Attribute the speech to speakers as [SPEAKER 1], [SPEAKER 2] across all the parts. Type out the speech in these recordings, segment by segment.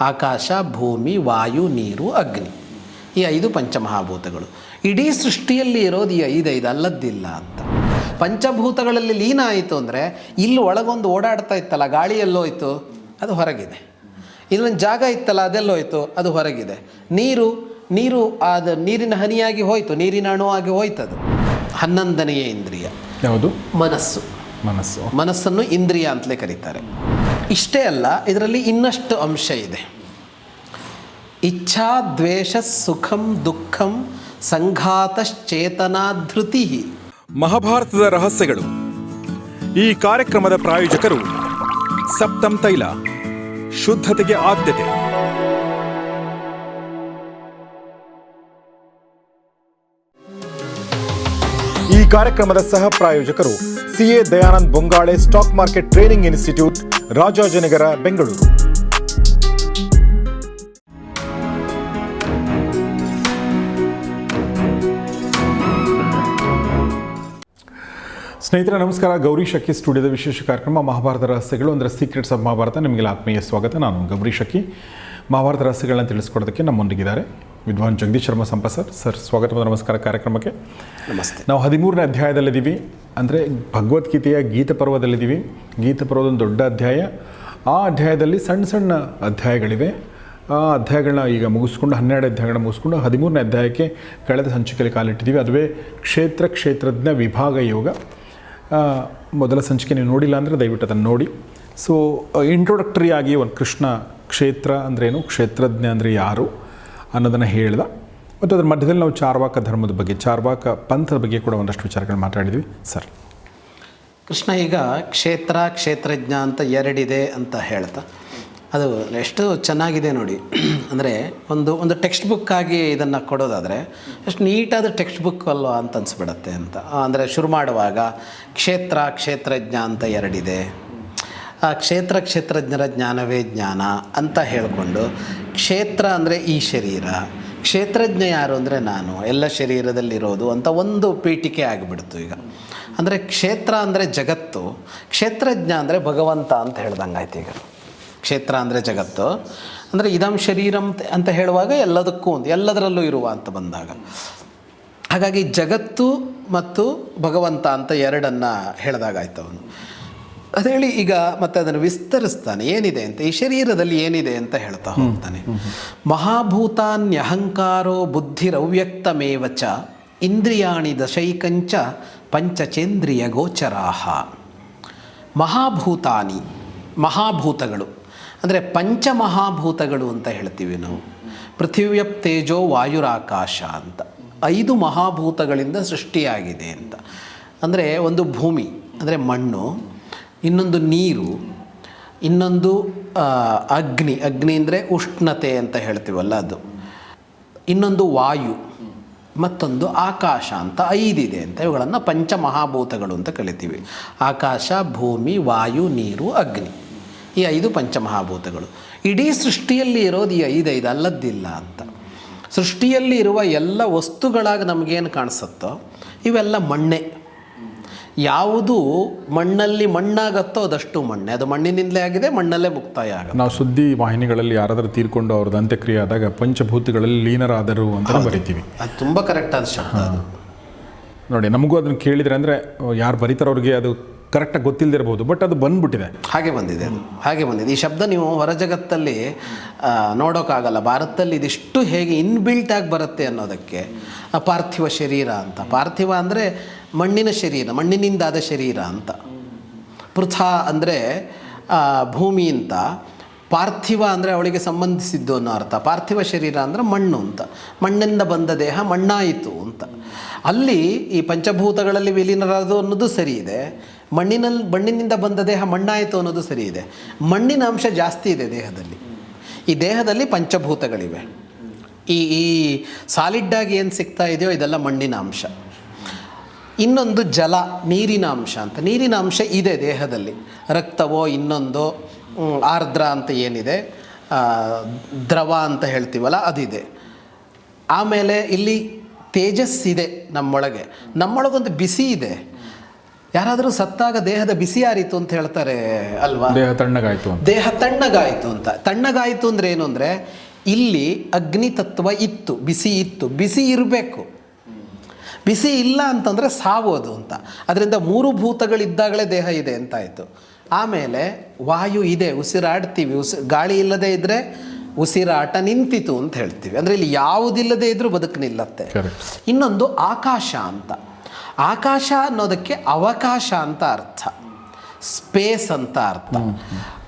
[SPEAKER 1] ಆಕಾಶ ಭೂಮಿ ವಾಯು ನೀರು ಅಗ್ನಿ. ಈ ಐದು ಪಂಚಮಹಾಭೂತಗಳು. ಇಡೀ ಸೃಷ್ಟಿಯಲ್ಲಿ ಇರೋದು ಈ ಐದೈದು ಅಲ್ಲದ್ದಿಲ್ಲ ಅಂತ. ಪಂಚಭೂತಗಳಲ್ಲಿ ಲೀನ ಆಯಿತು ಅಂದರೆ ಇಲ್ಲಿ ಒಳಗೊಂದು ಓಡಾಡ್ತಾ ಇತ್ತಲ್ಲ ಗಾಳಿ ಎಲ್ಲೋಯ್ತು ಅದು ಹೊರಗಿದೆ. ಇಲ್ಲೊಂದು ಜಾಗ ಇತ್ತಲ್ಲ ಅದೆಲ್ಲೋಯ್ತು ಅದು ಹೊರಗಿದೆ. ನೀರು ನೀರು ಅದು ನೀರಿನ ಹನಿಯಾಗಿ ಹೋಯಿತು ನೀರಿನ ಅಣುವಾಗಿ ಹೋಯ್ತದು. ಹನ್ನೊಂದನೆಯ ಇಂದ್ರಿಯ.
[SPEAKER 2] ಯಾವುದು?
[SPEAKER 1] ಮನಸ್ಸು.
[SPEAKER 2] ಮನಸ್ಸು.
[SPEAKER 1] ಮನಸ್ಸನ್ನು ಇಂದ್ರಿಯ ಅಂತಲೇ ಕರೀತಾರೆ. ಇಷ್ಟೇ ಅಲ್ಲ, ಇದರಲ್ಲಿ ಇನ್ನಷ್ಟು ಅಂಶ ಇದೆ. ಇಚ್ಛಾ, ದ್ವೇಷ, ಸುಖಂ, ದುಃಖಂ ಸಂಘಾತಶ್ಚೇತನಾಧೃತಿ
[SPEAKER 2] ಮಹಾಭಾರತದ ರಹಸ್ಯಗಳು. ಈ ಕಾರ್ಯಕ್ರಮದ ಪ್ರಾಯೋಜಕರು ಸಪ್ತಂ ತೈಲ, ಶುದ್ಧತೆಗೆ ಆದ್ಯತೆ. ಈ ಕಾರ್ಯಕ್ರಮದ ಸಹ ಪ್ರಾಯೋಜಕರು CA Dayanand Bongale stock market training institute, Rajajinagar, Bengaluru. ಸ್ನೇಹಿತರೆ, ನಮಸ್ಕಾರ. ಗೌರಿ ಶಕ್ಕಿ ಸ್ಟುಡಿಯೋದ ವಿಶೇಷ ಕಾರ್ಯಕ್ರಮ ಮಹಾಭಾರತ ರಹಸ್ಯಗಳು, ಅಂದರೆ ಸೀಕ್ರೆಟ್ಸ್ ಆಫ್ ಮಹಾಭಾರತ. ನಿಮಗೆಲ್ಲ ಆತ್ಮೀಯ ಸ್ವಾಗತ. ನಾನು ಗೌರಿ ಶಕ್ಕಿ ಮಹಾಭಾರತ ರಹಸ್ಯಗಳನ್ನ ತಿಳಿಸ್ಕೊಡೋದಕ್ಕೆ ನಮ್ಮೊಂದಿಗಿದ್ದಾರೆ. ವಿದ್ವಾನ್ ಜಗದೀಶ್ ಶರ್ಮಾ ಸಂಪ ಸರ್ ಸರ್ ಸ್ವಾಗತ ಮತ್ತು ನಮಸ್ಕಾರ ಕಾರ್ಯಕ್ರಮಕ್ಕೆ.
[SPEAKER 1] ನಮಸ್ತೆ.
[SPEAKER 2] ನಾವು ಹದಿಮೂರನೇ ಅಧ್ಯಾಯದಲ್ಲಿದ್ದೀವಿ. ಅಂದರೆ ಭಗವದ್ಗೀತೆಯ ಗೀತ ಪರ್ವದಲ್ಲಿದ್ದೀವಿ. ಗೀತ ಪರ್ವದ ಒಂದು ದೊಡ್ಡ ಅಧ್ಯಾಯ. ಆ ಅಧ್ಯಾಯದಲ್ಲಿ ಸಣ್ಣ ಸಣ್ಣ ಅಧ್ಯಾಯಗಳಿವೆ. ಆ ಅಧ್ಯಾಯಗಳನ್ನ ಈಗ ಮುಗಿಸ್ಕೊಂಡು ಹನ್ನೆರಡು ಅಧ್ಯಾಯಗಳನ್ನ ಮುಗಿಸ್ಕೊಂಡು ಹದಿಮೂರನೇ ಅಧ್ಯಾಯಕ್ಕೆ ಕಳೆದ ಸಂಚಿಕೆಯಲ್ಲಿ ಕಾಲಿಟ್ಟಿದ್ದೀವಿ. ಅದುವೇ ಕ್ಷೇತ್ರ ಕ್ಷೇತ್ರಜ್ಞ ವಿಭಾಗ ಯೋಗ. ಮೊದಲ ಸಂಚಿಕೆ ನೀವು ನೋಡಿಲ್ಲ ಅಂದರೆ ದಯವಿಟ್ಟು ಅದನ್ನು ನೋಡಿ. ಸೊ ಇಂಟ್ರೊಡಕ್ಟರಿ ಆಗಿ ಒಂದು ಕೃಷ್ಣ ಕ್ಷೇತ್ರ ಅಂದ್ರೇನು ಕ್ಷೇತ್ರಜ್ಞ ಅಂದರೆ ಯಾರು? ಅನ್ನೋದನ್ನು ಹೇಳ್ದ. ಮತ್ತು ಅದರ ಮಧ್ಯದಲ್ಲಿ ನಾವು ಚಾರ್ವಾಕ ಧರ್ಮದ ಬಗ್ಗೆ, ಚಾರ್ವಾಕ ಪಂಥದ ಬಗ್ಗೆ ಕೂಡ ಒಂದಷ್ಟು ವಿಚಾರಗಳು ಮಾತಾಡಿದ್ವಿ, ಸರ್.
[SPEAKER 1] ಕೃಷ್ಣ ಈಗ ಕ್ಷೇತ್ರ, ಕ್ಷೇತ್ರಜ್ಞ ಅಂತ ಎರಡಿದೆ ಅಂತ ಹೇಳ್ತಾ. ಅದು ಎಷ್ಟು ಚೆನ್ನಾಗಿದೆ ನೋಡಿ. ಅಂದರೆ ಒಂದು ಒಂದು ಟೆಕ್ಸ್ಟ್ ಬುಕ್ ಆಗಿ ಇದನ್ನು ಕೊಡೋದಾದರೆ ಎಷ್ಟು ನೀಟಾದ ಟೆಕ್ಸ್ಟ್ ಬುಕ್ ಅಲ್ವಾ ಅಂತ ಅನಿಸ್ಬಿಡತ್ತೆ ಅಂತ. ಅಂದರೆ ಶುರು ಮಾಡುವಾಗ ಕ್ಷೇತ್ರ, ಕ್ಷೇತ್ರಜ್ಞ ಅಂತ ಎರಡಿದೆ. ಆ ಕ್ಷೇತ್ರ ಕ್ಷೇತ್ರಜ್ಞರ ಜ್ಞಾನವೇ ಜ್ಞಾನ ಅಂತ ಹೇಳಿಕೊಂಡು ಕ್ಷೇತ್ರ ಅಂದರೆ ಈ ಶರೀರ. ಕ್ಷೇತ್ರಜ್ಞ ಯಾರು ಅಂದರೆ ನಾನು. ಎಲ್ಲ ಶರೀರದಲ್ಲಿರೋದು ಅಂತ ಒಂದು ಪೀಠಿಕೆ ಆಗಿಬಿಡ್ತು ಈಗ. ಅಂದರೆ ಕ್ಷೇತ್ರ ಅಂದರೆ ಜಗತ್ತು. ಕ್ಷೇತ್ರಜ್ಞ ಅಂದರೆ ಭಗವಂತ ಅಂತ ಹೇಳ್ದಂಗಾಯ್ತು ಈಗ. ಕ್ಷೇತ್ರ ಅಂದರೆ ಜಗತ್ತು. ಅಂದರೆ ಇದಂ ಶರೀರಂ ಅಂತ ಹೇಳುವಾಗ ಎಲ್ಲದಕ್ಕೂ ಒಂದು, ಎಲ್ಲದರಲ್ಲೂ ಇರುವ ಅಂತ ಬಂದಾಗ. ಹಾಗಾಗಿ ಜಗತ್ತು ಮತ್ತು ಭಗವಂತ ಅಂತ ಎರಡನ್ನು ಹೇಳ್ದಾಗಾಯ್ತು ಅವನು. ಅದು ಹೇಳಿ ಈಗ ಮತ್ತೆ ಅದನ್ನು ವಿಸ್ತರಿಸ್ತಾನೆ. ಏನಿದೆ ಅಂತ ಈ ಶರೀರದಲ್ಲಿ ಏನಿದೆ ಅಂತ ಹೇಳ್ತಾ ಹೋಗ್ತಾನೆ. ಮಹಾಭೂತಾನ್ಯಹಂಕಾರೋ ಬುದ್ಧಿರವ್ಯಕ್ತಮೇವ ಚ ಇಂದ್ರಿಯಾಣಿ ದಶೈಕಂಚ ಪಂಚಚೇಂದ್ರಿಯ ಗೋಚರಾಹ. ಮಹಾಭೂತಾನಿ ಮಹಾಭೂತಗಳು. ಅಂದರೆ ಪಂಚಮಹಾಭೂತಗಳು ಅಂತ ಹೇಳ್ತೀವಿ ನಾವು. ಪೃಥಿವ್ಯಪ್ ತೇಜೋ ವಾಯುರಾಕಾಶ ಅಂತ. ಐದು ಮಹಾಭೂತಗಳಿಂದ ಸೃಷ್ಟಿಯಾಗಿದೆ ಅಂತ. ಅಂದರೆ ಒಂದು ಭೂಮಿ ಅಂದರೆ ಮಣ್ಣು ಇನ್ನೊಂದು ನೀರು, ಇನ್ನೊಂದು ಅಗ್ನಿ. ಅಗ್ನಿ ಅಂದರೆ ಉಷ್ಣತೆ ಅಂತ ಹೇಳ್ತೀವಲ್ಲ ಅದು. ಇನ್ನೊಂದು ವಾಯು, ಮತ್ತೊಂದು ಆಕಾಶ ಅಂತ ಐದಿದೆ ಅಂತ ಇವುಗಳನ್ನು ಪಂಚಮಹಾಭೂತಗಳು ಅಂತ ಕರಿತೀವಿ. ಆಕಾಶ, ಭೂಮಿ, ವಾಯು, ನೀರು, ಅಗ್ನಿ. ಈ ಐದು ಪಂಚಮಹಾಭೂತಗಳು. ಇಡೀ ಸೃಷ್ಟಿಯಲ್ಲಿ ಇರೋದು ಈ ಐದೈದು ಅಲ್ಲದ್ದಿಲ್ಲ ಅಂತ. ಸೃಷ್ಟಿಯಲ್ಲಿ ಇರುವ ಎಲ್ಲ ವಸ್ತುಗಳಾಗಿ ನಮಗೇನು ಕಾಣಿಸುತ್ತೋ, ಇವೆಲ್ಲ ಮಣ್ಣೆ. ಯಾವುದು ಮಣ್ಣಲ್ಲಿ ಮಣ್ಣಾಗತ್ತೋ ಅದಷ್ಟು ಮಣ್ಣೆ. ಅದು ಮಣ್ಣಿನಿಂದಲೇ ಆಗಿದೆ ಮಣ್ಣಲ್ಲೇ ಮುಕ್ತಾಯ ಆಗ
[SPEAKER 2] ನಾವು ಸುದ್ದಿ ವಾಹಿನಿಗಳಲ್ಲಿ ಯಾರಾದರೂ ತೀರ್ಕೊಂಡು ಅವ್ರದ್ದು ಅಂತ್ಯಕ್ರಿಯೆ ಆದಾಗ ಪಂಚಭೂತಗಳಲ್ಲಿ ಲೀನರಾದರು ಅಂತ ಬರಿತೀವಿ.
[SPEAKER 1] ಅದು ತುಂಬ ಕರೆಕ್ಟ್ ಶಬ್ದ ಅದು.
[SPEAKER 2] ನೋಡಿ ನಮಗೂ ಅದನ್ನು ಕೇಳಿದರೆ ಅಂದರೆ ಯಾರು ಬರೀತಾರೋ ಅವ್ರಿಗೆ ಅದು ಕರೆಕ್ಟಾಗಿ ಗೊತ್ತಿಲ್ಲದಿರಬಹುದು ಬಟ್ ಅದು ಬಂದ್ಬಿಟ್ಟಿದೆ.
[SPEAKER 1] ಹಾಗೆ ಬಂದಿದೆ ಅದು. ಹಾಗೆ ಬಂದಿದೆ. ಈ ಶಬ್ದ ನೀವು ಹೊರ ಜಗತ್ತಲ್ಲಿ ನೋಡೋಕ್ಕಾಗಲ್ಲ ಭಾರತದಲ್ಲಿ ಇದಿಷ್ಟು ಹೇಗೆ ಇನ್ಬಿಲ್ಟ್ ಆಗಿ ಬರುತ್ತೆ ಅನ್ನೋದಕ್ಕೆ ಪಾರ್ಥಿವ ಶರೀರ ಅಂತ. ಪಾರ್ಥಿವ ಅಂದರೆ ಮಣ್ಣಿನ ಶರೀರ, ಮಣ್ಣಿನಿಂದಾದ ಶರೀರ ಅಂತ. ಪೃಥಾ ಅಂದರೆ ಭೂಮಿ ಅಂತ. ಪಾರ್ಥಿವ ಅಂದರೆ ಅವಳಿಗೆ ಸಂಬಂಧಿಸಿದ್ದು ಅನ್ನೋ ಅರ್ಥ. ಪಾರ್ಥಿವ ಶರೀರ ಅಂದರೆ ಮಣ್ಣು ಅಂತ. ಮಣ್ಣಿಂದ ಬಂದ ದೇಹ ಮಣ್ಣಾಯಿತು ಅಂತ. ಅಲ್ಲಿ ಈ ಪಂಚಭೂತಗಳಲ್ಲಿ ವಿಲೀನರಾದು ಅನ್ನೋದು ಸರಿ ಇದೆ. ಮಣ್ಣಿನಲ್ಲಿ ಮಣ್ಣಿನಿಂದ ಬಂದ ದೇಹ ಮಣ್ಣಾಯಿತು ಅನ್ನೋದು ಸರಿ ಇದೆ. ಮಣ್ಣಿನ ಅಂಶ ಜಾಸ್ತಿ ಇದೆ ದೇಹದಲ್ಲಿ. ಈ ದೇಹದಲ್ಲಿ ಪಂಚಭೂತಗಳಿವೆ. ಈ ಈ ಸಾಲಿಡ್ಡಾಗಿ ಏನು ಸಿಗ್ತಾ ಇದೆಯೋ ಇದೆಲ್ಲ ಮಣ್ಣಿನ ಅಂಶ. ಇನ್ನೊಂದು ಜಲ ನೀರಿನ ಅಂಶ ಅಂತ. ನೀರಿನ ಅಂಶ ಇದೆ ದೇಹದಲ್ಲಿ. ರಕ್ತವೋ ಇನ್ನೊಂದು ಆರ್ದ್ರ ಅಂತ ಏನಿದೆ ದ್ರವ ಅಂತ ಹೇಳ್ತೀವಲ್ಲ ಅದಿದೆ. ಆಮೇಲೆ ಇಲ್ಲಿ ತೇಜಸ್ಸಿದೆ ನಮ್ಮೊಳಗೆ. ನಮ್ಮೊಳಗೊಂದು ಬಿಸಿ ಇದೆ. ಯಾರಾದರೂ ಸತ್ತಾಗ ದೇಹದ ಬಿಸಿ ಆರಿತು ಅಂತ ಹೇಳ್ತಾರೆ ಅಲ್ವಾ?
[SPEAKER 2] ದೇಹ ತಣ್ಣಗಾಯಿತು
[SPEAKER 1] ದೇಹ ತಣ್ಣಗಾಯಿತು ಅಂತ. ತಣ್ಣಗಾಯಿತು ಅಂದ್ರೆ ಏನು ಅಂದರೆ ಇಲ್ಲಿ ಅಗ್ನಿ ತತ್ವ ಇತ್ತು ಬಿಸಿ ಇತ್ತು. ಬಿಸಿ ಇರಬೇಕು. ಬಿಸಿ ಇಲ್ಲ ಅಂತಂದರೆ ಸಾವೋದು ಅಂತ. ಅದರಿಂದ ಮೂರು ಭೂತಗಳಿದ್ದಾಗಲೇ ದೇಹ ಇದೆ ಅಂತಾಯಿತು ಆಮೇಲೆ ವಾಯು ಇದೆ ಉಸಿರಾಡ್ತೀವಿ ಉಸಿ ಗಾಳಿ ಇಲ್ಲದೇ ಇದ್ದರೆ ಉಸಿರಾಟ ನಿಂತಿತು ಅಂತ ಹೇಳ್ತೀವಿ. ಅಂದರೆ ಇಲ್ಲಿ ಯಾವುದಿಲ್ಲದೆ ಇದ್ರೂ ಬದುಕು ನಿಲ್ಲತ್ತೆ. ಇನ್ನೊಂದು ಆಕಾಶ ಅಂತ. ಆಕಾಶ ಅನ್ನೋದಕ್ಕೆ ಅವಕಾಶ ಅಂತ ಅರ್ಥ. ಸ್ಪೇಸ್ ಅಂತ ಅರ್ಥ.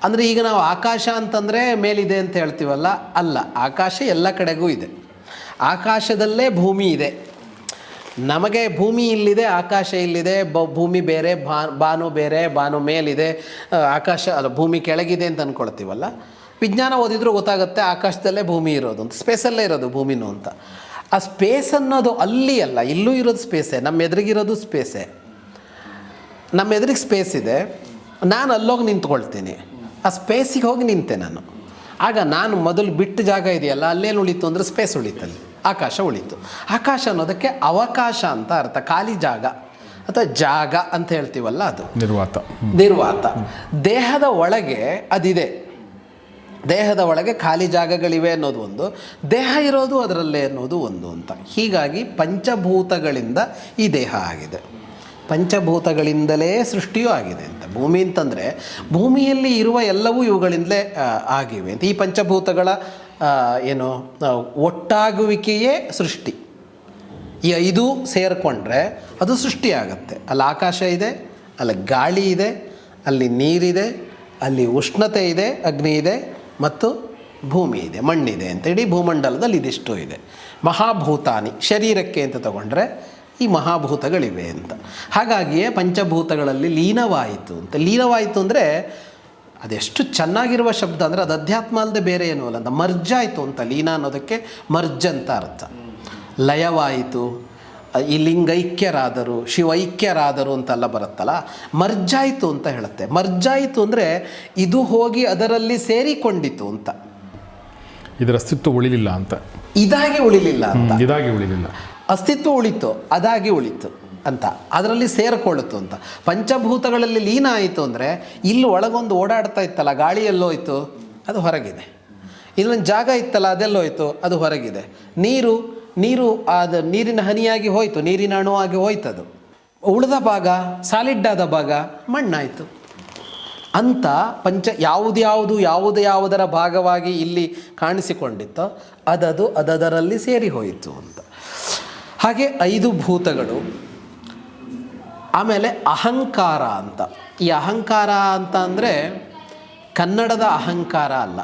[SPEAKER 1] ಅಂದರೆ ಈಗ ನಾವು ಆಕಾಶ ಅಂತಂದರೆ ಮೇಲಿದೆ ಅಂತ ಹೇಳ್ತೀವಲ್ಲ? ಅಲ್ಲ ಆಕಾಶ ಎಲ್ಲ ಕಡೆಗೂ ಇದೆ. ಆಕಾಶದಲ್ಲೇ ಭೂಮಿ ಇದೆ. ನಮಗೆ ಭೂಮಿ ಇಲ್ಲಿದೆ, ಆಕಾಶ ಇಲ್ಲಿದೆ, ಬ ಭೂಮಿ ಬೇರೆ ಬಾನು ಬೇರೆ, ಬಾನು ಮೇಲಿದೆ ಆಕಾಶ, ಅಲ್ಲ, ಭೂಮಿ ಕೆಳಗಿದೆ ಅಂತ ಅಂದ್ಕೊಳ್ತೀವಲ್ಲ ವಿಜ್ಞಾನ ಓದಿದ್ರೂ ಗೊತ್ತಾಗುತ್ತೆ ಆಕಾಶದಲ್ಲೇ ಭೂಮಿ ಇರೋದು ಅಂತ, ಸ್ಪೇಸಲ್ಲೇ ಇರೋದು ಭೂಮಿನೂ ಅಂತ. ಆ ಸ್ಪೇಸ್ ಅನ್ನೋದು ಅಲ್ಲಿ ಅಲ್ಲ, ಇಲ್ಲೂ ಇರೋದು ಸ್ಪೇಸೇ, ನಮ್ಮ ಎದುರಿಗಿರೋದು ಸ್ಪೇಸೇ. ನಮ್ಮ ಎದುರಿಗೆ ಸ್ಪೇಸ್ ಇದೆ, ನಾನು ಅಲ್ಲೋಗಿ ನಿಂತ್ಕೊಳ್ತೀನಿ, ಆ ಸ್ಪೇಸಿಗೆ ಹೋಗಿ ನಿಂತೆ ನಾನು. ಆಗ ನಾನು ಮೊದಲು ಬಿಟ್ಟ ಜಾಗ ಇದೆಯಲ್ಲ, ಅಲ್ಲೇನು ಉಳಿತು ಅಂದರೆ ಸ್ಪೇಸ್ ಉಳಿತಲ್ಲಿ. ಆಕಾಶ ಉಳಿತು. ಆಕಾಶ ಅನ್ನೋದಕ್ಕೆ ಅವಕಾಶ ಅಂತ ಅರ್ಥ. ಖಾಲಿ ಜಾಗ. ಅಥವಾ ಜಾಗ ಅಂತ ಹೇಳ್ತೀವಲ್ಲ ಅದು.
[SPEAKER 2] ನಿರ್ವಾತ.
[SPEAKER 1] ನಿರ್ವಾತ. ದೇಹದ ಒಳಗೆ ಅದಿದೆ. ದೇಹದ ಒಳಗೆ ಖಾಲಿ ಜಾಗಗಳಿವೆ ಅನ್ನೋದು ಒಂದು. ದೇಹ ಇರೋದು ಅದರಲ್ಲೇ ಅನ್ನೋದು ಒಂದು ಅಂತ. ಹೀಗಾಗಿ ಪಂಚಭೂತಗಳಿಂದ ಈ ದೇಹ ಆಗಿದೆ. ಪಂಚಭೂತಗಳಿಂದಲೇ ಸೃಷ್ಟಿಯೂ ಆಗಿದೆ ಅಂತ. ಭೂಮಿ ಅಂತಂದರೆ ಭೂಮಿಯಲ್ಲಿ ಇರುವ ಎಲ್ಲವೂ ಇವುಗಳಿಂದಲೇ ಆಗಿವೆ ಅಂತ. ಈ ಪಂಚಭೂತಗಳ ಏನು ಒಟ್ಟಾಗುವಿಕೆಯೇ ಸೃಷ್ಟಿ. ಈ ಐದು ಸೇರಿಕೊಂಡ್ರೆ ಅದು ಸೃಷ್ಟಿಯಾಗತ್ತೆ. ಅಲ್ಲಿ ಆಕಾಶ ಇದೆ, ಅಲ್ಲಿ ಗಾಳಿ ಇದೆ, ಅಲ್ಲಿ ನೀರಿದೆ, ಅಲ್ಲಿ ಉಷ್ಣತೆ ಇದೆ, ಅಗ್ನಿ ಇದೆ, ಮತ್ತು ಭೂಮಿ ಇದೆ, ಮಣ್ಣಿದೆ ಅಂತ ಇಡೀ ಭೂಮಂಡಲದಲ್ಲಿ ಇದಿಷ್ಟು ಇದೆ. ಮಹಾಭೂತಾನಿ, ಶರೀರಕ್ಕೆ ಅಂತ ತಗೊಂಡ್ರೆ ಈ ಮಹಾಭೂತಗಳಿವೆ ಅಂತ. ಹಾಗಾಗಿಯೇ ಪಂಚಭೂತಗಳಲ್ಲಿ ಲೀನವಾಯಿತು ಅಂತ. ಲೀನವಾಯಿತು ಅಂದರೆ ಅದೆಷ್ಟು ಚೆನ್ನಾಗಿರುವ ಶಬ್ದ ಅಂದರೆ ಅದು ಅಧ್ಯಾತ್ಮ ಅಲ್ಲದೆ ಬೇರೆ ಏನೂ ಅಲ್ಲ. ಅಂತ ಮರ್ಜ್ ಆಯಿತು ಅಂತ ಲೀನ ಅನ್ನೋದಕ್ಕೆ ಮರ್ಜ್ ಅಂತ ಅರ್ಥ. ಲಯವಾಯಿತು ಈ ಲಿಂಗೈಕ್ಯರಾದರು ಶಿವೈಕ್ಯರಾದರು ಅಂತೆಲ್ಲ ಬರುತ್ತಲ್ಲ ಮರ್ಜಾಯಿತು ಅಂತ ಹೇಳುತ್ತೆ. ಮರ್ಜಾಯಿತು ಅಂದರೆ ಇದು ಹೋಗಿ ಅದರಲ್ಲಿ ಸೇರಿಕೊಂಡಿತು ಅಂತ.
[SPEAKER 2] ಇದರ ಅಸ್ತಿತ್ವ ಉಳಿಲಿಲ್ಲ ಅಂತ.
[SPEAKER 1] ಇದಾಗಿ ಉಳಿಲಿಲ್ಲ ಅಂತ.
[SPEAKER 2] ಇದಾಗಿ ಉಳಿಲಿಲ್ಲ.
[SPEAKER 1] ಅಸ್ತಿತ್ವ ಉಳಿತು ಅದಾಗಿ ಉಳಿತು. ಅಂತ. ಅದರಲ್ಲಿ ಸೇರಿಕೊಳ್ಳುತ್ತು ಅಂತ. ಪಂಚಭೂತಗಳಲ್ಲಿ ಲೀನ ಆಯಿತು ಅಂದರೆ ಇಲ್ಲಿ ಒಳಗೊಂದು ಓಡಾಡ್ತಾ ಇತ್ತಲ್ಲ, ಗಾಳಿ ಎಲ್ಲೋಯ್ತು, ಅದು ಹೊರಗಿದೆ. ಇಲ್ಲೊಂದು ಜಾಗ ಇತ್ತಲ್ಲ, ಅದೆಲ್ಲೋಯ್ತು, ಅದು ಹೊರಗಿದೆ. ನೀರು ನೀರು, ಅದು ನೀರಿನ ಹನಿಯಾಗಿ ಹೋಯಿತು, ನೀರಿನ ಅಣುವಾಗಿ ಹೋಯ್ತದು. ಉಳಿದ ಭಾಗ ಸಾಲಿಡ್ ಆದ ಭಾಗ, ಮಣ್ಣಾಯಿತು. ಅಂತ ಪಂಚ ಯಾವುದ್ಯಾವುದು ಯಾವುದು ಯಾವುದರ ಭಾಗವಾಗಿ ಇಲ್ಲಿ ಕಾಣಿಸಿಕೊಂಡಿತ್ತೋ, ಅದದು ಅದದರಲ್ಲಿ ಸೇರಿ ಹೋಯಿತು ಅಂತ. ಹಾಗೆ ಐದು ಭೂತಗಳು. ಆಮೇಲೆ ಅಹಂಕಾರ ಅಂತ. ಈ ಅಹಂಕಾರ ಅಂತ ಅಂದರೆ ಕನ್ನಡದ ಅಹಂಕಾರ ಅಲ್ಲ.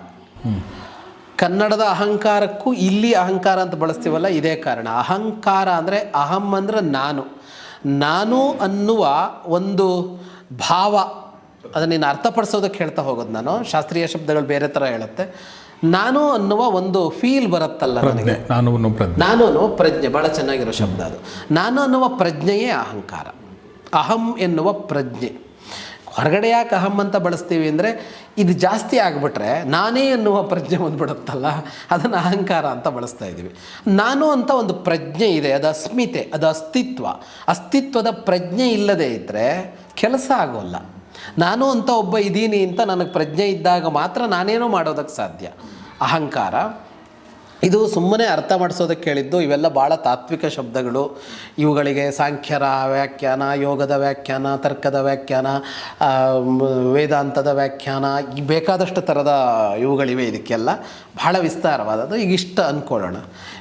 [SPEAKER 1] ಕನ್ನಡದ ಅಹಂಕಾರಕ್ಕೂ ಇಲ್ಲಿ ಅಹಂಕಾರ ಅಂತ ಬಳಸ್ತೀವಲ್ಲ ಇದೇ ಕಾರಣ. ಅಹಂಕಾರ ಅಂದರೆ ಅಹಂ ಅಂದರೆ ನಾನು. ನಾನು ಅನ್ನುವ ಒಂದು ಭಾವ ಅದನ್ನು ನೀನು ಅರ್ಥಪಡಿಸೋದಕ್ಕೆ ಹೇಳ್ತಾ ಹೋಗೋದು ನಾನು. ಶಾಸ್ತ್ರೀಯ ಶಬ್ದಗಳು ಬೇರೆ ಥರ ಹೇಳುತ್ತೆ. ನಾನು ಅನ್ನುವ ಒಂದು ಫೀಲ್ ಬರುತ್ತಲ್ಲ ನನಗೆ.
[SPEAKER 2] ನಾನು ಪ್ರಜ್ಞೆ.
[SPEAKER 1] ನಾನು ಅನ್ನುವ ಪ್ರಜ್ಞೆ ಭಾಳ ಚೆನ್ನಾಗಿರೋ ಶಬ್ದ ಅದು. ನಾನು ಅನ್ನುವ ಪ್ರಜ್ಞೆಯೇ ಅಹಂಕಾರ. ಅಹಂ ಎನ್ನುವ ಪ್ರಜ್ಞೆ. ಹೊರಗಡೆ ಯಾಕೆ ಅಹಂ ಅಂತ ಬಳಸ್ತೀವಿ ಅಂದರೆ ಇದು ಜಾಸ್ತಿ ಆಗಿಬಿಟ್ರೆ ನಾನೇ ಎನ್ನುವ ಪ್ರಜ್ಞೆ ಬಂದುಬಿಡುತ್ತಲ್ಲ, ಅದನ್ನು ಅಹಂಕಾರ ಅಂತ ಬಳಸ್ತಾ ಇದ್ದೀವಿ. ನಾನು ಅಂತ ಒಂದು ಪ್ರಜ್ಞೆ ಇದೆ, ಅದು ಅಸ್ಮಿತೆ, ಅದು ಅಸ್ತಿತ್ವ. ಅಸ್ತಿತ್ವದ ಪ್ರಜ್ಞೆ ಇಲ್ಲದೆ ಇದ್ದರೆ ಕೆಲಸ ಆಗೋಲ್ಲ. ನಾನು ಅಂತ ಒಬ್ಬ ಇದ್ದೀನಿ ಅಂತ ನನಗೆ ಪ್ರಜ್ಞೆ ಇದ್ದಾಗ ಮಾತ್ರ ನಾನೇನೋ ಮಾಡೋದಕ್ಕೆ ಸಾಧ್ಯ. ಅಹಂಕಾರ. ಇದು ಸುಮ್ಮನೆ ಅರ್ಥ ಮಾಡಿಸೋದಕ್ಕೆ ಹೇಳಿದ್ದು ಇವೆಲ್ಲ ಭಾಳ ತಾತ್ವಿಕ ಶಬ್ದಗಳು. ಇವುಗಳಿಗೆ ಸಾಂಖ್ಯರ ವ್ಯಾಖ್ಯಾನ, ಯೋಗದ ವ್ಯಾಖ್ಯಾನ, ತರ್ಕದ ವ್ಯಾಖ್ಯಾನ ವೇದಾಂತದ ವ್ಯಾಖ್ಯಾನ, ಈ ಬೇಕಾದಷ್ಟು ಥರದ ಇವುಗಳಿವೆ ಇದಕ್ಕೆಲ್ಲ. ಬಹಳ ವಿಸ್ತಾರವಾದದ್ದು. ಈಗ ಇಷ್ಟ ಅಂದ್ಕೊಳ್ಳೋಣ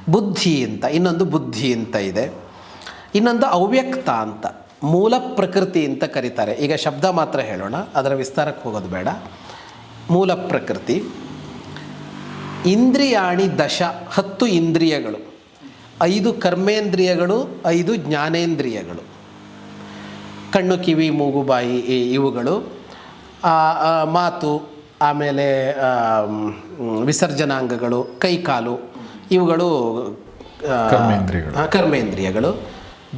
[SPEAKER 1] ಬುದ್ಧಿ ಅಂತ, ಇನ್ನೊಂದು ಬುದ್ಧಿ ಅಂತ ಇದೆ. ಇನ್ನೊಂದು ಅವ್ಯಕ್ತ ಅಂತ, ಮೂಲ ಪ್ರಕೃತಿ ಅಂತ ಕರೀತಾರೆ. ಈಗ ಶಬ್ದ ಮಾತ್ರ ಹೇಳೋಣ, ಅದರ ವಿಸ್ತಾರಕ್ಕೆ ಹೋಗೋದು ಬೇಡ. ಮೂಲ ಪ್ರಕೃತಿ. ಇಂದ್ರಿಯಾಣಿ ದಶ ಹತ್ತು ಇಂದ್ರಿಯಗಳು. ಐದು ಕರ್ಮೇಂದ್ರಿಯಗಳು ಐದು ಜ್ಞಾನೇಂದ್ರಿಯಗಳು. ಕಣ್ಣು ಕಿವಿ ಮೂಗು ಬಾಯಿ ಇವುಗಳು. ಮಾತು ಆಮೇಲೆ ವಿಸರ್ಜನಾಂಗಗಳು ಕೈಕಾಲು ಇವುಗಳು
[SPEAKER 2] ಕರ್ಮೇಂದ್ರಿಯಗಳು.
[SPEAKER 1] ಕರ್ಮೇಂದ್ರಿಯಗಳು.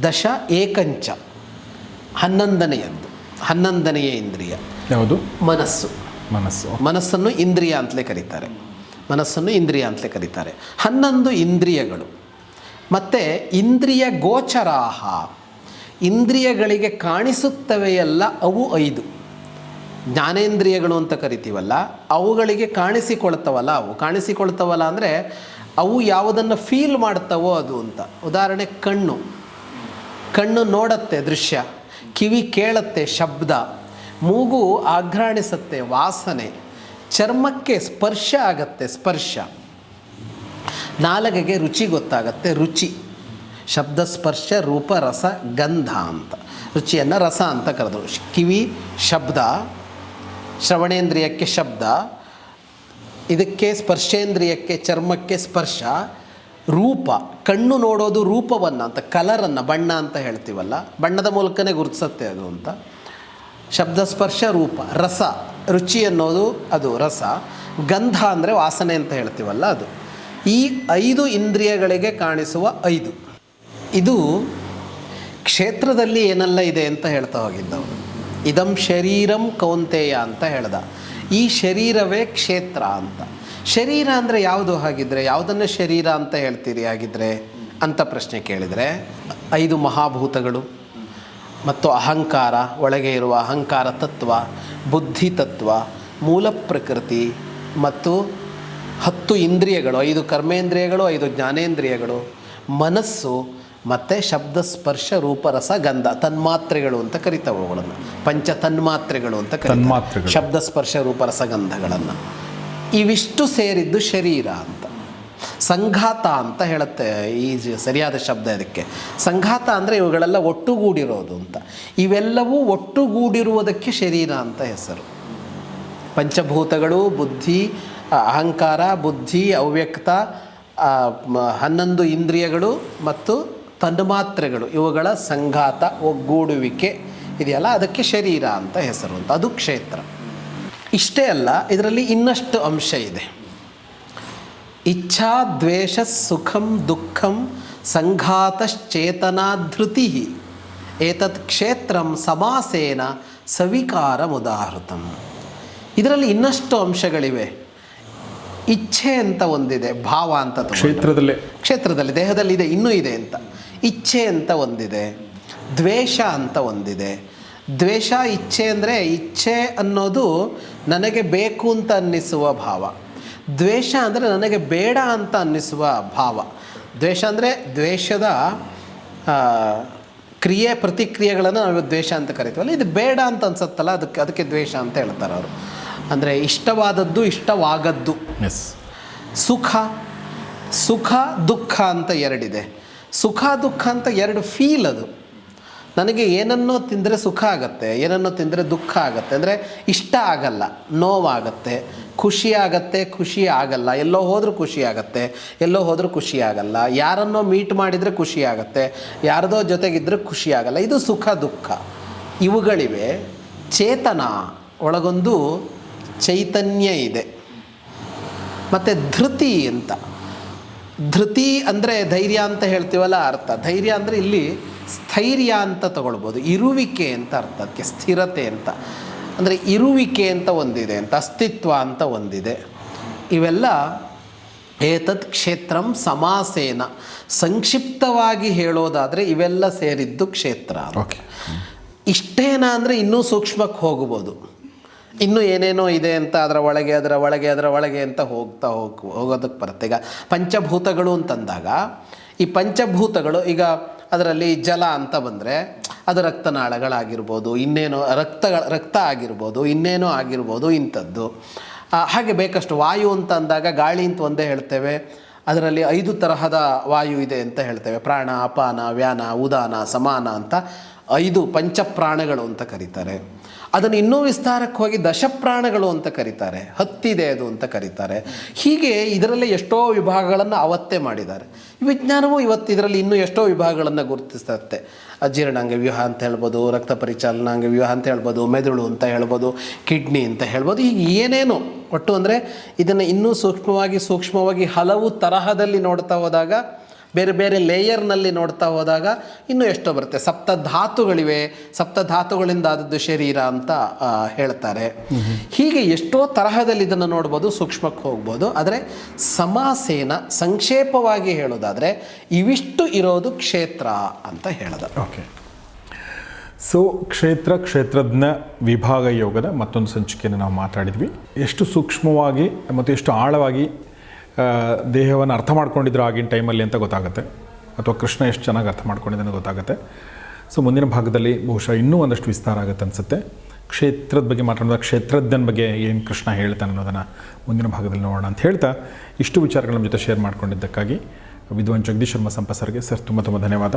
[SPEAKER 1] ದಶ ಏಕಂಚ ಹನ್ನೊಂದನೆಯದ್ದು. ಹನ್ನೊಂದನೆಯ ಇಂದ್ರಿಯ.
[SPEAKER 2] ಯಾವುದು?
[SPEAKER 1] ಮನಸ್ಸು.
[SPEAKER 2] ಮನಸ್ಸು.
[SPEAKER 1] ಮನಸ್ಸನ್ನು ಇಂದ್ರಿಯ ಅಂತಲೇ ಕರೀತಾರೆ. ಮನಸ್ಸನ್ನು ಇಂದ್ರಿಯ ಅಂತಲೇ ಕರೀತಾರೆ. ಹನ್ನೊಂದು ಇಂದ್ರಿಯಗಳು. ಮತ್ತು ಇಂದ್ರಿಯ ಗೋಚರಾಹ. ಇಂದ್ರಿಯಗಳಿಗೆ ಕಾಣಿಸುತ್ತವೆಯಲ್ಲ ಅವು ಐದು. ಜ್ಞಾನೇಂದ್ರಿಯಗಳು ಅಂತ ಕರಿತೀವಲ್ಲ, ಅವುಗಳಿಗೆ ಕಾಣಿಸಿಕೊಳ್ತವಲ್ಲ ಅವು. ಕಾಣಿಸಿಕೊಳ್ತವಲ್ಲ ಅಂದರೆ ಅವು ಯಾವುದನ್ನು ಫೀಲ್ ಮಾಡ್ತವೋ ಅದು ಅಂತ. ಉದಾಹರಣೆ ಕಣ್ಣು. ಕಣ್ಣು ನೋಡತ್ತೆ ದೃಶ್ಯ, ಕಿವಿ ಕೇಳತ್ತೆ ಶಬ್ದ, ಮೂಗು ಆಘ್ರಾಣಿಸುತ್ತೆ ವಾಸನೆ ಚರ್ಮಕ್ಕೆ ಸ್ಪರ್ಶ ಆಗತ್ತೆ, ಸ್ಪರ್ಶ. ನಾಲಗೆಗೆ ರುಚಿ ಗೊತ್ತಾಗತ್ತೆ, ರುಚಿ. ಶಬ್ದ, ಸ್ಪರ್ಶ, ರೂಪ, ರಸ, ಗಂಧ ಅಂತ. ರುಚಿಯನ್ನು ರಸ ಅಂತ ಕರೆದರು. ಕಿವಿ, ಶಬ್ದ, ಶ್ರವಣೇಂದ್ರಿಯಕ್ಕೆ ಶಬ್ದ, ಇದಕ್ಕೆ ಸ್ಪರ್ಶೇಂದ್ರಿಯಕ್ಕೆ, ಚರ್ಮಕ್ಕೆ ಸ್ಪರ್ಶ, ರೂಪ. ಕಣ್ಣು ನೋಡೋದು ರೂಪವನ್ನು ಅಂತ, ಕಲರನ್ನು ಬಣ್ಣ ಅಂತ ಹೇಳ್ತೀವಲ್ಲ, ಬಣ್ಣದ ಮೂಲಕನೇ ಗುರುತಿಸುತ್ತೆ ಅದು ಅಂತ. ಶಬ್ದ ಸ್ಪರ್ಶ ರೂಪ, ರಸ. ರುಚಿ ಅನ್ನೋದು ಅದು ರಸ. ಗಂಧ ಅಂದರೆ ವಾಸನೆ ಅಂತ ಹೇಳ್ತೀವಲ್ಲ ಅದು. ಈ ಐದು ಇಂದ್ರಿಯಗಳಿಗೆ ಕಾಣಿಸುವ ಐದು. ಇದು ಕ್ಷೇತ್ರದಲ್ಲಿ ಏನೆಲ್ಲ ಇದೆ ಅಂತ ಹೇಳ್ತಾ ಹೋಗಿದ್ದವನು. ಇದಂ ಶರೀರಂ ಕೌಂತೆಯ ಅಂತ ಹೇಳ್ದ. ಈ ಶರೀರವೇ ಕ್ಷೇತ್ರ ಅಂತ. ಶರೀರ ಅಂದರೆ ಯಾವುದು ಹಾಗಿದ್ರೆ, ಯಾವುದನ್ನು ಶರೀರ ಅಂತ ಹೇಳ್ತೀರಿ ಹಾಗಿದ್ರೆ ಅಂತ ಪ್ರಶ್ನೆ ಕೇಳಿದರೆ, ಐದು ಮಹಾಭೂತಗಳು. ಮತ್ತು ಅಹಂಕಾರ ಒಳಗೆ ಇರುವ ಅಹಂಕಾರ ತತ್ವ ಬುದ್ಧಿ ತತ್ವ ಮೂಲ ಪ್ರಕೃತಿ ಮತ್ತು ಹತ್ತು ಇಂದ್ರಿಯಗಳು ಐದು ಕರ್ಮೇಂದ್ರಿಯಗಳು ಐದು ಜ್ಞಾನೇಂದ್ರಿಯಗಳು ಮನಸ್ಸು ಮತ್ತು ಶಬ್ದ ಸ್ಪರ್ಶ ರೂಪರಸ ಗಂಧ ತನ್ಮಾತ್ರೆಗಳು ಅಂತ ಕರಿತಾವೆ ಅವುಗಳನ್ನು. ಪಂಚ ತನ್ಮಾತ್ರೆಗಳು ಅಂತ
[SPEAKER 2] ಕರಿತ.
[SPEAKER 1] ಶಬ್ದ ಸ್ಪರ್ಶ ರೂಪರಸ ಗಂಧಗಳನ್ನು. ಇವಿಷ್ಟು ಸೇರಿದ್ದು ಶರೀರ ಅಂತ. ಸಂಘಾತ ಅಂತ ಹೇಳುತ್ತೆ. ಈ ಸರಿಯಾದ ಶಬ್ದ ಇದಕ್ಕೆ. ಸಂಘಾತ ಅಂದರೆ ಇವುಗಳೆಲ್ಲ ಒಟ್ಟುಗೂಡಿರೋದು ಅಂತ. ಇವೆಲ್ಲವೂ ಒಟ್ಟುಗೂಡಿರುವುದಕ್ಕೆ ಶರೀರ ಅಂತ ಹೆಸರು. ಪಂಚಭೂತಗಳು, ಬುದ್ಧಿ ಅಹಂಕಾರ, ಬುದ್ಧಿ, ಅವ್ಯಕ್ತ ಹನ್ನೊಂದು ಇಂದ್ರಿಯಗಳು ಮತ್ತು ತನ್ಮಾತ್ರೆಗಳು. ಇವುಗಳ ಸಂಘಾತ, ಒಗ್ಗೂಡುವಿಕೆ ಇದೆಯಲ್ಲ, ಅದಕ್ಕೆ ಶರೀರ ಅಂತ ಹೆಸರು ಅಂತ. ಅದು ಕ್ಷೇತ್ರ. ಇಷ್ಟೇ ಅಲ್ಲ, ಇದರಲ್ಲಿ ಇನ್ನಷ್ಟು ಅಂಶ ಇದೆ. ಇಚ್ಛಾ ದ್ವೇಷ ಸುಖಂ ದುಃಖಂ ಸಂಘಾತಶ್ಚೇತನಾಧೃತಿ. ಏತತ್ ಕ್ಷೇತ್ರಂ ಸಮಾಸೇನ ಸವಿಕಾರಮುದಾಹೃತಂ. ಇದರಲ್ಲಿ ಇನ್ನಷ್ಟು ಅಂಶಗಳಿವೆ. ಇಚ್ಛೆ ಅಂತ ಒಂದಿದೆ ಭಾವ ಅಂತ ಕ್ಷೇತ್ರದಲ್ಲಿ
[SPEAKER 2] ಕ್ಷೇತ್ರದಲ್ಲೇ.
[SPEAKER 1] ಕ್ಷೇತ್ರದಲ್ಲಿ ದೇಹದಲ್ಲಿ ಇದೆ ಇನ್ನೂ ಇದೆ ಅಂತ. ಇಚ್ಛೆ ಅಂತ ಒಂದಿದೆ ದ್ವೇಷ ಅಂತ ಒಂದಿದೆ. ದ್ವೇಷ ಇಚ್ಛೆ ಅಂದರೆ ಇಚ್ಛೆ ಅನ್ನೋದು ನನಗೆ ಬೇಕು ಅಂತ ಅನ್ನಿಸುವ ಭಾವ. ದ್ವೇಷ ಅಂದರೆ ನನಗೆ ಬೇಡ ಅಂತ ಅನ್ನಿಸುವ ಭಾವ. ದ್ವೇಷ ಅಂದರೆ ದ್ವೇಷದ ಕ್ರಿಯೆ ಪ್ರತಿಕ್ರಿಯೆಗಳನ್ನು ನಾವು ದ್ವೇಷ ಅಂತ ಕರಿತೀವಲ್ಲ ಇದು ಬೇಡ ಅಂತ ಅನ್ಸುತ್ತಲ್ಲ ಅದಕ್ಕೆ ಅದಕ್ಕೆ ದ್ವೇಷ ಅಂತ ಹೇಳ್ತಾರೆ ಅವರು. ಅಂದರೆ ಇಷ್ಟವಾದದ್ದು ಇಷ್ಟವಾಗದ್ದು.
[SPEAKER 2] ಎಸ್
[SPEAKER 1] ಸುಖ ಸುಖ ದುಃಖ ಅಂತ ಎರಡಿದೆ. ಸುಖ ದುಃಖ ಅಂತ ಎರಡು ಫೀಲ್ ಅದು. ನನಗೆ ಏನನ್ನೋ ತಿಂದರೆ ಸುಖ ಆಗತ್ತೆ, ಏನನ್ನೋ ತಿಂದರೆ ದುಃಖ ಆಗತ್ತೆ. ಅಂದರೆ ಇಷ್ಟ ಆಗಲ್ಲ, ನೋವಾಗತ್ತೆ, ಖುಷಿ ಆಗತ್ತೆ, ಖುಷಿ ಆಗಲ್ಲ. ಎಲ್ಲೋ ಹೋದರೂ ಖುಷಿ ಆಗತ್ತೆ, ಎಲ್ಲೋ ಹೋದರೂ ಖುಷಿ ಆಗಲ್ಲ. ಯಾರನ್ನೋ ಮೀಟ್ ಮಾಡಿದರೆ ಖುಷಿ ಆಗತ್ತೆ, ಯಾರದೋ ಜೊತೆಗಿದ್ದರೆ ಖುಷಿ ಆಗಲ್ಲ. ಇದು ಸುಖ, ದುಃಖ. ಇವುಗಳಿವೆ. ಚೇತನ ಒಳಗೊಂದು ಚೈತನ್ಯ ಇದೆ. ಮತ್ತು ಧೃತಿ ಅಂತ. ಧೃತಿ ಅಂದರೆ ಧೈರ್ಯ ಅಂತ ಹೇಳ್ತೀವಲ್ಲ ಅರ್ಥ. ಧೈರ್ಯ ಅಂದರೆ ಇಲ್ಲಿ ಸ್ಥೈರ್ಯ ಅಂತ ತಗೊಳ್ಬೋದು. ಇರುವಿಕೆ ಅಂತ ಅರ್ಥ ಅದಕ್ಕೆ ಸ್ಥಿರತೆ ಅಂತ. ಅಂದರೆ ಇರುವಿಕೆ ಅಂತ ಒಂದಿದೆ ಅಂತ ಅಸ್ತಿತ್ವ ಅಂತ ಒಂದಿದೆ. ಇವೆಲ್ಲ ಏತತ್ ಕ್ಷೇತ್ರಂ ಸಮಾಸೇನ. ಸಂಕ್ಷಿಪ್ತವಾಗಿ ಹೇಳೋದಾದರೆ ಇವೆಲ್ಲ ಸೇರಿದ್ದು ಕ್ಷೇತ್ರ
[SPEAKER 2] ಓಕೆ
[SPEAKER 1] ಇಷ್ಟೇನಾ ಅಂದರೆ ಇನ್ನೂ ಸೂಕ್ಷ್ಮಕ್ಕೆ ಹೋಗ್ಬೋದು. ಇನ್ನೂ ಏನೇನೋ ಇದೆ ಅಂತ ಅದರ ಒಳಗೆ ಅದರ ಒಳಗೆ ಅದರ ಒಳಗೆ ಅಂತ ಹೋಗ್ತಾ ಹೋಗ್ ಹೋಗೋದಕ್ಕೆ ಬರುತ್ತೆ. ಈಗ ಪಂಚಭೂತಗಳು ಅಂತಂದಾಗ ಈ ಪಂಚಭೂತಗಳು ಈಗ ಅದರಲ್ಲಿ ಜಲ ಅಂತ ಬಂದರೆ ಅದು ರಕ್ತನಾಳಗಳಾಗಿರ್ಬೋದು, ಇನ್ನೇನೋ ರಕ್ತಗಳ, ರಕ್ತ ಆಗಿರ್ಬೋದು, ಇನ್ನೇನೋ ಆಗಿರ್ಬೋದು ಇಂಥದ್ದು. ಹಾಗೆ ಬೇಕಷ್ಟು ವಾಯು ಅಂತ ಅಂದಾಗ ಗಾಳಿ ಅಂತ ಒಂದೇ ಹೇಳ್ತೇವೆ. ಅದರಲ್ಲಿ ಐದು ತರಹದ ವಾಯು ಇದೆ ಅಂತ ಹೇಳ್ತೇವೆ. ಪ್ರಾಣ, ಅಪಾನ, ವ್ಯಾನ, ಉದಾನ, ಸಮಾನ ಅಂತ ಐದು ಪಂಚಪ್ರಾಣಗಳು ಅಂತ ಕರೀತಾರೆ. ಅದನ್ನು ಇನ್ನೂ ವಿಸ್ತಾರಕ್ಕೆ ಹೋಗಿ ದಶಪ್ರಾಣಗಳು ಅಂತ ಕರೀತಾರೆ, ಹತ್ತಿದೆ ಅದು ಅಂತ ಕರೀತಾರೆ. ಹೀಗೆ ಇದರಲ್ಲಿ ಎಷ್ಟೋ ವಿಭಾಗಗಳನ್ನು ಅವತ್ತೇ ಮಾಡಿದ್ದಾರೆ. ವಿಜ್ಞಾನವು ಇವತ್ತು ಇದರಲ್ಲಿ ಇನ್ನೂ ಎಷ್ಟೋ ವಿಭಾಗಗಳನ್ನು ಗುರುತಿಸುತ್ತೆ. ಅಜೀರ್ಣಾಂಗ ವ್ಯೂಹ ಅಂತ ಹೇಳ್ಬೋದು, ರಕ್ತ ಪರಿಚಾಲನಾಂಗ ವ್ಯೂಹ ಅಂತ ಹೇಳ್ಬೋದು, ಮೆದುಳು ಅಂತ ಹೇಳ್ಬೋದು, ಕಿಡ್ನಿ ಅಂತ ಹೇಳ್ಬೋದು, ಹೀಗೆ ಏನೇನೋ. ಒಟ್ಟು ಅಂದರೆ ಇದನ್ನು ಇನ್ನೂ ಸೂಕ್ಷ್ಮವಾಗಿ ಸೂಕ್ಷ್ಮವಾಗಿ ಹಲವು ತರಹದಲ್ಲಿ ನೋಡ್ತಾ ಹೋದಾಗ ಬೇರೆ ಬೇರೆ ಲೇಯರ್ನಲ್ಲಿ ನೋಡ್ತಾ ಹೋದಾಗ ಇನ್ನೂ ಎಷ್ಟೋ ಬರುತ್ತೆ. ಸಪ್ತ ಧಾತುಗಳಿವೆ ಸಪ್ತ ಧಾತುಗಳಿಂದ ಆದದ್ದು ಶರೀರ ಅಂತ ಹೇಳ್ತಾರೆ. ಹೀಗೆ ಎಷ್ಟೋ ತರಹದಲ್ಲಿ ಇದನ್ನು ನೋಡ್ಬೋದು, ಸೂಕ್ಷ್ಮಕ್ಕೆ ಹೋಗ್ಬೋದು. ಆದರೆ ಸಮಾಸೇನ ಸಂಕ್ಷೇಪವಾಗಿ ಹೇಳೋದಾದರೆ ಇವಿಷ್ಟು ಇರೋದು ಕ್ಷೇತ್ರ ಅಂತ ಹೇಳಿದ.
[SPEAKER 2] ಓಕೆ. ಸೊ, ಕ್ಷೇತ್ರ, ಕ್ಷೇತ್ರಜ್ಞ, ವಿಭಾಗ ಯೋಗದ ಮತ್ತೊಂದು ಸಂಚಿಕೆಯನ್ನು ನಾವು ಮಾತಾಡಿದ್ವಿ. ಎಷ್ಟು ಸೂಕ್ಷ್ಮವಾಗಿ ಮತ್ತು ಎಷ್ಟು ಆಳವಾಗಿ ದೇಹವನ್ನು ಅರ್ಥ ಮಾಡ್ಕೊಂಡಿದ್ರು ಆಗಿನ ಟೈಮಲ್ಲಿ ಅಂತ ಗೊತ್ತಾಗುತ್ತೆ. ಅಥವಾ ಕೃಷ್ಣ ಎಷ್ಟು ಚೆನ್ನಾಗಿ ಅರ್ಥ ಮಾಡ್ಕೊಂಡಿದ್ದಾನೆ ಗೊತ್ತಾಗುತ್ತೆ. ಸೊ ಮುಂದಿನ ಭಾಗದಲ್ಲಿ ಬಹುಶಃ ಇನ್ನೂ ಒಂದಷ್ಟು ವಿಸ್ತಾರ ಆಗುತ್ತೆ ಅನಿಸುತ್ತೆ. ಕ್ಷೇತ್ರದ ಬಗ್ಗೆ ಮಾತಾಡೋದು ಕ್ಷೇತ್ರಜ್ಞನ ಬಗ್ಗೆ ಏನು ಕೃಷ್ಣ ಹೇಳ್ತಾನೆ ಅನ್ನೋದನ್ನು ಮುಂದಿನ ಭಾಗದಲ್ಲಿ ನೋಡೋಣ ಅಂತ ಹೇಳ್ತಾ ಇಷ್ಟು ವಿಚಾರಗಳ ನಮ್ಮ ಜೊತೆ ಶೇರ್ ಮಾಡ್ಕೊಂಡಿದ್ದಕ್ಕಾಗಿ ವಿದ್ವಾನ್ ಜಗದೀಶ್ ಶರ್ಮಾ ಸಂಪ ಸರ್ಗೆ ಸರ್ ತುಂಬ ತುಂಬ ಧನ್ಯವಾದ.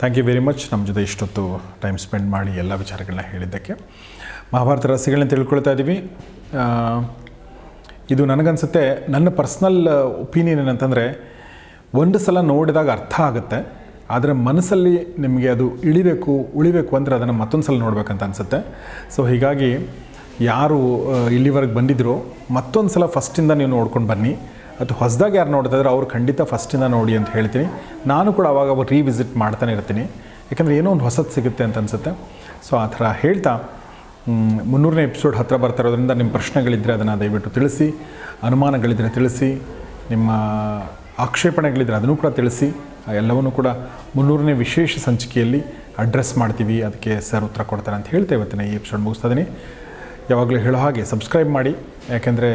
[SPEAKER 2] ಥ್ಯಾಂಕ್ ಯು ವೆರಿ ಮಚ್ ನಮ್ಮ ಜೊತೆ ಇಷ್ಟೊತ್ತು ಟೈಮ್ ಸ್ಪೆಂಡ್ ಮಾಡಿ ಎಲ್ಲ ವಿಚಾರಗಳನ್ನ ಹೇಳಿದ್ದಕ್ಕೆ. ಮಹಾಭಾರತ ರಹಸ್ಯಗಳನ್ನ ತಿಳ್ಕೊಳ್ತಾ ಇದ್ದೀವಿ ಇದು ನನಗನ್ಸುತ್ತೆ, ನನ್ನ ಪರ್ಸ್ನಲ್ ಒಪಿನಿಯನ್ ಏನಂತಂದರೆ, ಒಂದು ಸಲ ನೋಡಿದಾಗ ಅರ್ಥ ಆಗುತ್ತೆ, ಆದರೆ ಮನಸ್ಸಲ್ಲಿ ನಿಮಗೆ ಅದು ಇಳಿಬೇಕು, ಉಳಿಬೇಕು ಅಂದರೆ ಅದನ್ನು ಮತ್ತೊಂದು ಸಲ ನೋಡಬೇಕಂತ ಅನಿಸುತ್ತೆ. ಸೊ ಹೀಗಾಗಿ ಯಾರು ಇಲ್ಲಿವರೆಗೆ ಬಂದಿದ್ರೋ, ಮತ್ತೊಂದು ಸಲ ಫಸ್ಟಿಂದ ನೀವು ನೋಡ್ಕೊಂಡು ಬನ್ನಿ. ಅಥವಾ ಹೊಸದಾಗಿ ಯಾರು ನೋಡ್ತಾ ಇದ್ರೆ ಅವ್ರು ಖಂಡಿತ ಫಸ್ಟಿಂದ ನೋಡಿ ಅಂತ ಹೇಳ್ತೀನಿ. ನಾನು ಕೂಡ ಅವಾಗ ರೀವಿಸಿಟ್ ಮಾಡ್ತಾನೆ ಇರ್ತೀನಿ. ಯಾಕಂದರೆ ಏನೋ ಒಂದು ಹೊಸದು ಸಿಗುತ್ತೆ ಅಂತ ಅನಿಸುತ್ತೆ. ಸೊ ಆ ಥರ ಹೇಳ್ತಾ ಮುನ್ನೂರನೇ ಎಪಿಸೋಡ್ ಹತ್ತಿರ ಬರ್ತಾ ಇರೋದ್ರಿಂದ ನಿಮ್ಮ ಪ್ರಶ್ನೆಗಳಿದ್ದರೆ ಅದನ್ನು ದಯವಿಟ್ಟು ತಿಳಿಸಿ ಅನುಮಾನಗಳಿದ್ದರೆ ತಿಳಿಸಿ, ನಿಮ್ಮ ಆಕ್ಷೇಪಣೆಗಳಿದ್ದರೆ ಅದನ್ನು ಕೂಡ ತಿಳಿಸಿ ಎಲ್ಲವನ್ನೂ ಕೂಡ ಮುನ್ನೂರನೇ ವಿಶೇಷ ಸಂಚಿಕೆಯಲ್ಲಿ ಅಡ್ರೆಸ್ ಮಾಡ್ತೀವಿ, ಅದಕ್ಕೆ ಸರ್ ಉತ್ತರ ಕೊಡ್ತಾರೆ ಅಂತ ಹೇಳ್ತಾ ಇವತ್ತಿನ ಈ ಎಪಿಸೋಡ್ ಮುಗಿಸ್ತಾ ಇದ್ದೀನಿ ಯಾವಾಗಲೂ ಹೇಳೋ ಹಾಗೆ ಸಬ್ಸ್ಕ್ರೈಬ್ ಮಾಡಿ, ಯಾಕೆಂದರೆ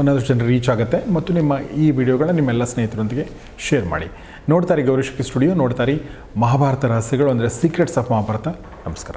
[SPEAKER 2] ಒಂದಷ್ಟು ಜನ ರೀಚ್ ಆಗುತ್ತೆ ಮತ್ತು ನಿಮ್ಮ ಈ ವಿಡಿಯೋಗಳನ್ನ ನಿಮ್ಮೆಲ್ಲ ಸ್ನೇಹಿತರೊಂದಿಗೆ ಶೇರ್ ಮಾಡಿ. ನೋಡ್ತಾರೆ ಗೌರಿಶಕ್ತಿ ಸ್ಟುಡಿಯೋ ನೋಡ್ತಾರೆ ಮಹಾಭಾರತ ರಹಸ್ಯಗಳು ಅಂದರೆ ಸೀಕ್ರೆಟ್ಸ್ ಆಫ್ ಮಹಾಭಾರತ. ನಮಸ್ಕಾರ.